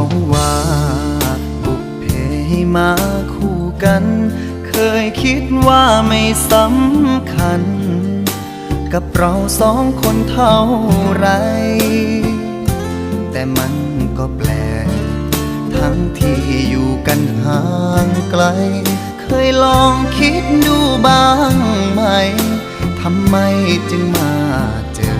เขาว่า บุพเพมาคู่กัน เคยคิดว่าไม่สำคัญ กับเราสองคนเท่าไร แต่มันก็แปลก ทั้งที่อยู่กันห่างไกล เคยลองคิดดูบ้างไหมทำไมจึงมาเจอ